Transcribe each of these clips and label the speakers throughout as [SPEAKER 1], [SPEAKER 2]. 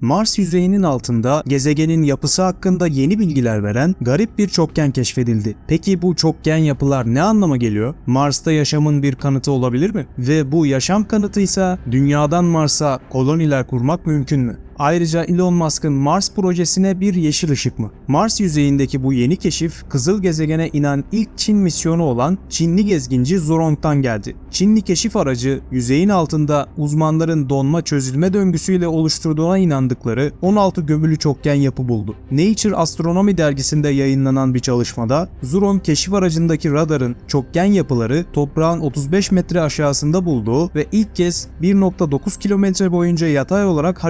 [SPEAKER 1] Mars yüzeyinin altında gezegenin yapısı hakkında yeni bilgiler veren garip bir çokgen keşfedildi. Peki bu çokgen yapılar ne anlama geliyor? Mars'ta yaşamın bir kanıtı olabilir mi? Ve bu yaşam kanıtıysa dünyadan Mars'a koloniler kurmak mümkün mü? Ayrıca Elon Musk'ın Mars projesine bir yeşil ışık mı? Mars yüzeyindeki bu yeni keşif kızıl gezegene inen ilk Çin misyonu olan Çinli gezginci Zhurong'dan geldi. Çinli keşif aracı yüzeyin altında uzmanların donma çözülme döngüsüyle oluşturduğuna inandıkları 16 gömülü çokgen yapı buldu. Nature Astronomy dergisinde yayınlanan bir çalışmada Zhurong keşif aracındaki radarın çokgen yapıları toprağın 35 metre aşağısında bulduğu ve ilk kez 1.9 kilometre boyunca yatay olarak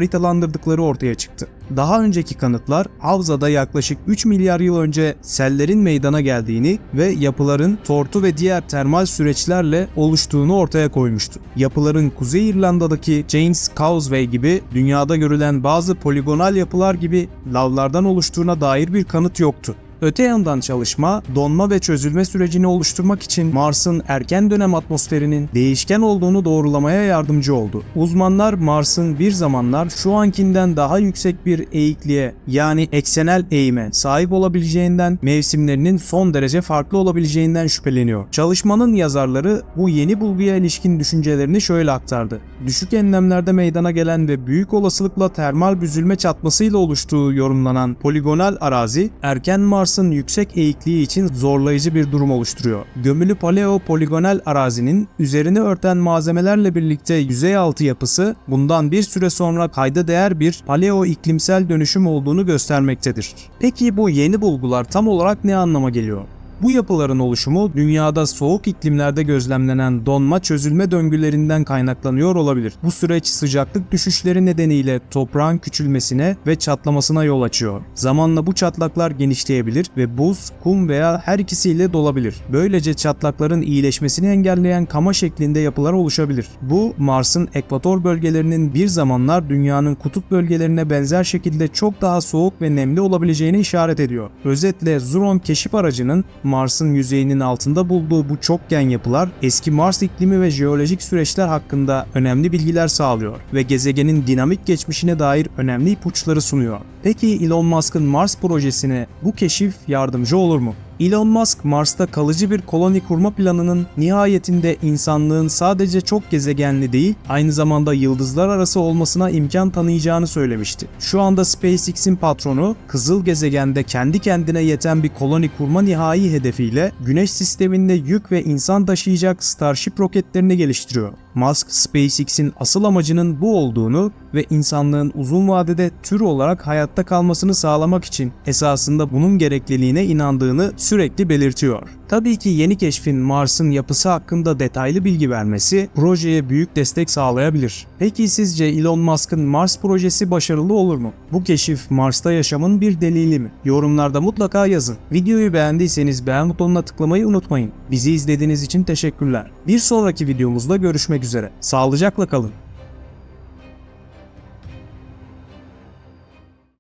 [SPEAKER 1] haritalandırdıkları ortaya çıktı. Daha önceki kanıtlar Havza'da yaklaşık 3 milyar yıl önce sellerin meydana geldiğini ve yapıların tortu ve diğer termal süreçlerle oluştuğunu ortaya koymuştu. Yapıların Kuzey İrlanda'daki James Causeway gibi dünyada görülen bazı poligonal yapılar gibi lavlardan oluştuğuna dair bir kanıt yoktu. Öte yandan çalışma, donma ve çözülme sürecini oluşturmak için Mars'ın erken dönem atmosferinin değişken olduğunu doğrulamaya yardımcı oldu. Uzmanlar Mars'ın bir zamanlar şu ankinden daha yüksek bir eğikliğe yani eksenel eğime sahip olabileceğinden mevsimlerinin son derece farklı olabileceğinden şüpheleniyor. Çalışmanın yazarları bu yeni bulguya ilişkin düşüncelerini şöyle aktardı. Düşük enlemlerde meydana gelen ve büyük olasılıkla termal büzülme çatmasıyla oluştuğu yorumlanan poligonal arazi erken Mars Mars'ın yüksek eğikliği için zorlayıcı bir durum oluşturuyor. Gömülü paleo poligonal arazinin üzerini örten malzemelerle birlikte yüzey altı yapısı bundan bir süre sonra kayda değer bir paleo iklimsel dönüşüm olduğunu göstermektedir. Peki bu yeni bulgular tam olarak ne anlama geliyor? Bu yapıların oluşumu dünyada soğuk iklimlerde gözlemlenen donma çözülme döngülerinden kaynaklanıyor olabilir. Bu süreç sıcaklık düşüşleri nedeniyle toprağın küçülmesine ve çatlamasına yol açıyor. Zamanla bu çatlaklar genişleyebilir ve buz, kum veya her ikisiyle dolabilir. Böylece çatlakların iyileşmesini engelleyen kama şeklinde yapılar oluşabilir. Bu Mars'ın ekvator bölgelerinin bir zamanlar dünyanın kutup bölgelerine benzer şekilde çok daha soğuk ve nemli olabileceğine işaret ediyor. Özetle Zhurong keşif aracının Mars'ın yüzeyinin altında bulduğu bu çokgen yapılar eski Mars iklimi ve jeolojik süreçler hakkında önemli bilgiler sağlıyor ve gezegenin dinamik geçmişine dair önemli ipuçları sunuyor. Peki Elon Musk'ın Mars projesine bu keşif yardımcı olur mu? Elon Musk Mars'ta kalıcı bir koloni kurma planının nihayetinde insanlığın sadece çok gezegenli değil, aynı zamanda yıldızlar arası olmasına imkan tanıyacağını söylemişti. Şu anda SpaceX'in patronu kızıl gezegende kendi kendine yeten bir koloni kurma nihai hedefiyle Güneş sisteminde yük ve insan taşıyacak Starship roketlerini geliştiriyor. Musk, SpaceX'in asıl amacının bu olduğunu ve insanlığın uzun vadede tür olarak hayatta kalmasını sağlamak için esasında bunun gerekliliğine inandığını sürekli belirtiyor. Tabii ki yeni keşfin Mars'ın yapısı hakkında detaylı bilgi vermesi projeye büyük destek sağlayabilir. Peki sizce Elon Musk'ın Mars projesi başarılı olur mu? Bu keşif Mars'ta yaşamın bir delili mi? Yorumlarda mutlaka yazın. Videoyu beğendiyseniz beğen butonuna tıklamayı unutmayın. Bizi izlediğiniz için teşekkürler. Bir sonraki videomuzda görüşmek üzere. Sağlıcakla kalın.